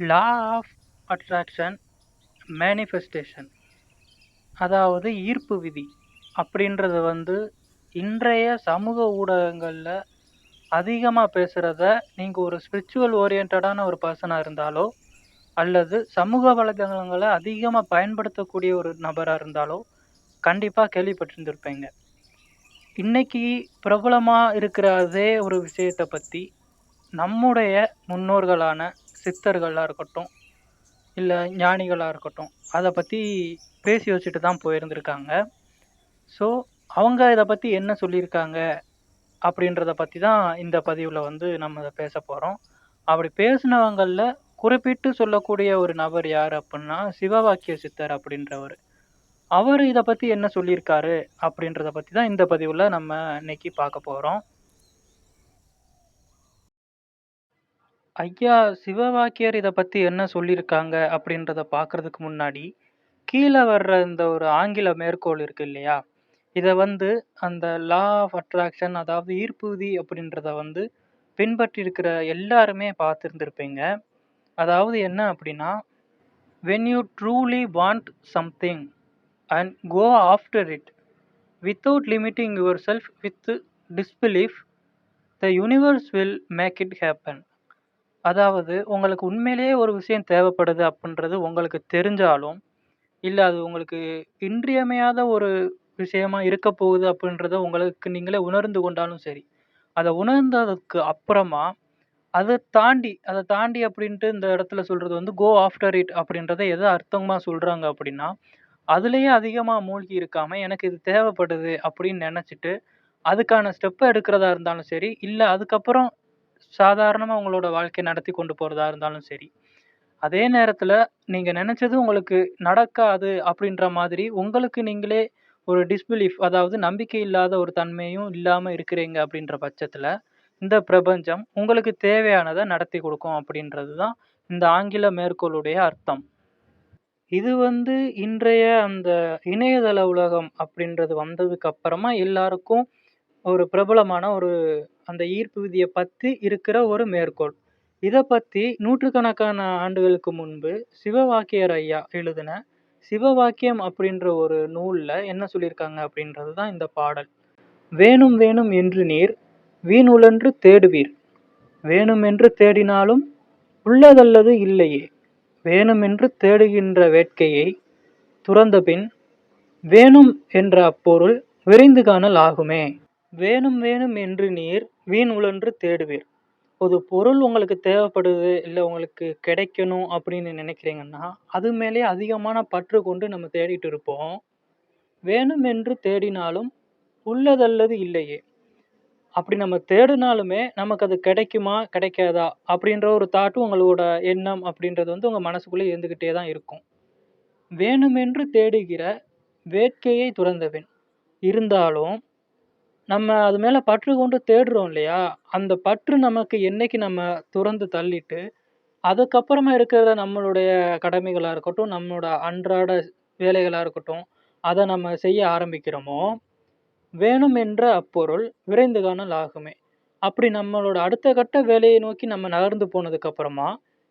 Law of attraction manifestation அதாவது ஈர்ப்பு விதி அப்படின்றது வந்து இன்றைய சமூக ஊடகங்களில் அதிகமாக பேசுகிறத நீங்கள் ஒரு ஸ்பிரிச்சுவல் ஓரியன்டான ஒரு பர்சனாக இருந்தாலோ அல்லது சமூக வலைதளங்களை அதிகமாக பயன்படுத்தக்கூடிய ஒரு நபராக இருந்தாலோ கண்டிப்பாக கேள்விப்பட்டிருந்திருப்பீங்க. இன்னைக்கு பிரபலமாக இருக்கிற அதே ஒரு விஷயத்தை பற்றி நம்முடைய முன்னோர்களான சித்தர்களாக இருக்கட்டும் இல்லை ஞானிகளாக இருக்கட்டும் அதை பற்றி பேசி வச்சுட்டு தான் போயிருந்திருக்காங்க. ஸோ அவங்க இதை பற்றி என்ன சொல்லியிருக்காங்க அப்படின்றத பற்றி தான் இந்த பதிவில் வந்து நம்ம இதை பேச போகிறோம் அப்படி பேசினவங்களில் குறிப்பிட்டு சொல்லக்கூடிய ஒரு நபர் யார் அப்படின்னா சிவவாக்கிய சித்தர் அப்படின்றவர். அவர் இதை பற்றி என்ன சொல்லியிருக்காரு அப்படின்றத பற்றி தான் இந்த பதிவில் நம்ம இன்னைக்கு பார்க்க போகிறோம் ஐயா சிவவாக்கியர் இதை பற்றி என்ன சொல்லியிருக்காங்க அப்படின்றத பார்க்கறதுக்கு முன்னாடி கீழே வர்ற இந்த ஒரு ஆங்கில மேற்கோள் இருக்கு இல்லையா? இதை வந்து அந்த லா ஆஃப் அட்ராக்ஷன் அதாவது ஈர்ப்பு விதி அப்படின்றத வந்து பின்பற்றி இருக்கிற எல்லாருமே பார்த்துருந்துருப்பீங்க. அதாவது என்ன அப்படின்னா when you truly want something and go after it without limiting yourself with disbelief the universe will make it happen அதாவது உங்களுக்கு உண்மையிலேயே ஒரு விஷயம் தேவைப்படுது அப்படின்றது உங்களுக்கு தெரிஞ்சாலும் இல்லை அது உங்களுக்கு இன்றியமையாத ஒரு விஷயமா இருக்க போகுது அப்படின்றத உங்களுக்கு நீங்களே உணர்ந்து கொண்டாலும் சரி அதை உணர்ந்ததுக்கு அப்புறமா அதை தாண்டி அதை தாண்டி அப்படின்ட்டு இந்த இடத்துல சொல்றது வந்து கோ ஆஃப்டர் இட் அப்படின்றத எதை அர்த்தமாக சொல்றாங்க அப்படின்னா அதுலேயே அதிகமாக மூழ்கி இருக்காம எனக்கு இது தேவைப்படுது அப்படின்னு நினச்சிட்டு அதுக்கான ஸ்டெப்பை எடுக்கிறதா இருந்தாலும் சரி இல்லை அதுக்கப்புறம் சாதாரணமாக உங்களோட வாழ்க்கையை நடத்தி கொண்டு போகிறதா இருந்தாலும் சரி. அதே நேரத்தில் நீங்கள் நினச்சது உங்களுக்கு நடக்காது அப்படின்ற மாதிரி உங்களுக்கு நீங்களே ஒரு டிஸ்பிலீஃப் அதாவது நம்பிக்கை இல்லாத ஒரு தன்மையும் இல்லாமல் இருக்கிறீங்க அப்படின்ற பட்சத்தில் இந்த பிரபஞ்சம் உங்களுக்கு தேவையானதை நடத்தி கொடுக்கும் அப்படின்றது தான் இந்த ஆங்கில மேற்கோளுடைய அர்த்தம். இது வந்து இன்றைய அந்த இணையதள உலகம் அப்படின்றது வந்ததுக்கு அப்புறமா எல்லாருக்கும் ஒரு பிரபலமான ஒரு அந்த ஈர்ப்பு விதியை பற்றி இருக்கிற ஒரு மேற்கோள். இதை பற்றி நூற்றுக்கணக்கான ஆண்டுகளுக்கு முன்பு சிவவாக்கியர் ஐயா எழுதின சிவவாக்கியம் அப்படின்ற ஒரு நூலில் என்ன சொல்லியிருக்காங்க அப்படின்றது தான் இந்த பாடல். வேணும் வேணும் என்று நீர் வீணுலன்று தேடுவீர். வேணுமென்று தேடினாலும் உள்ளதல்லது இல்லையே. வேணுமென்று தேடுகின்ற வேட்கையை துறந்தபின் வேணும் என்ற அப்பொருள் விரைந்து காணல் ஆகுமே வேணும் வேணும் என்று நீர் வீண் உழன்று தேடுவீர். ஒரு பொருள் உங்களுக்கு தேவைப்படுது இல்லை உங்களுக்கு கிடைக்கணும் அப்படின்னு நினைக்கிறீங்கன்னா அது மேலே அதிகமான பற்று கொண்டு நம்ம தேடிட்டு இருப்போம். வேணும் என்று தேடினாலும் உள்ளதல்லது இல்லையே. அப்படி நம்ம தேடினாலுமே நமக்கு அது கிடைக்குமா கிடைக்காதா அப்படின்ற ஒரு தாட்டும் உங்களோட எண்ணம் அப்படின்றது வந்து உங்கள் மனசுக்குள்ளே இருந்துக்கிட்டே தான் இருக்கும். வேணுமென்று தேடுகிற வேட்கையை துறந்தவன். இருந்தாலும் நம்ம அது மேலே பற்று கொண்டு தேடுறோம் இல்லையா? அந்த பற்று நமக்கு என்னைக்கு நம்ம துறந்து தள்ளிட்டு அதுக்கப்புறமா இருக்கிற நம்மளுடைய கடமைகளாக இருக்கட்டும் நம்மளோட அன்றாட வேலைகளாக இருக்கட்டும் அதை நம்ம செய்ய ஆரம்பிக்கிறோமோ வேணும் என்ற அப்பொருள் விரைந்து காணல் ஆகுமே. அப்படி நம்மளோட அடுத்த கட்ட வேலையை நோக்கி நம்ம நகர்ந்து போனதுக்கு அப்புறமா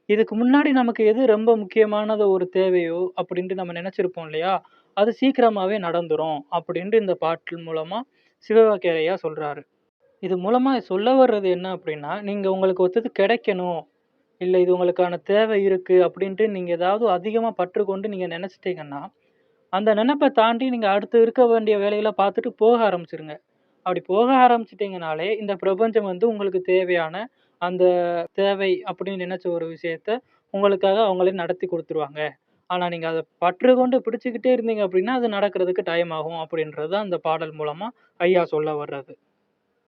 இதுக்கு முன்னாடி நமக்கு எது ரொம்ப முக்கியமானது ஒரு தேவையோ அப்படின்ட்டு நம்ம நினச்சிருப்போம் இல்லையா? அது சீக்கிரமாகவே நடந்துரும் அப்படின்ட்டு இந்த பாட்டில் மூலமாக சிவவாக்கியரையா சொல்கிறாரு இது மூலமாக சொல்ல வர்றது என்ன அப்படின்னா நீங்கள் உங்களுக்கு ஒத்தது கிடைக்கணும். இல்லை இது உங்களுக்கான தேவை இருக்குது அப்படின்ட்டு நீங்கள் ஏதாவது அதிகமாக பற்று கொண்டு நீங்கள் நினச்சிட்டிங்கன்னா அந்த நினப்பை தாண்டி நீங்கள் அடுத்து இருக்க வேண்டிய வேலைகளை பார்த்துட்டு போக ஆரம்பிச்சிருங்க. அப்படி போக ஆரம்பிச்சிட்டிங்கனாலே இந்த பிரபஞ்சம் வந்து உங்களுக்கு தேவையான அந்த தேவை அப்படின்னு நினச்ச ஒரு விஷயத்த உங்களுக்காக அவங்களே நடத்தி கொடுத்துருவாங்க. ஆனால் நீங்கள் அதை பற்று கொண்டு பிடிச்சிக்கிட்டே இருந்தீங்க அப்படின்னா அது நடக்கிறதுக்கு டைம் ஆகும் அப்படின்றது தான் அந்த பாடல் மூலமாக ஐயா சொல்ல வர்றது.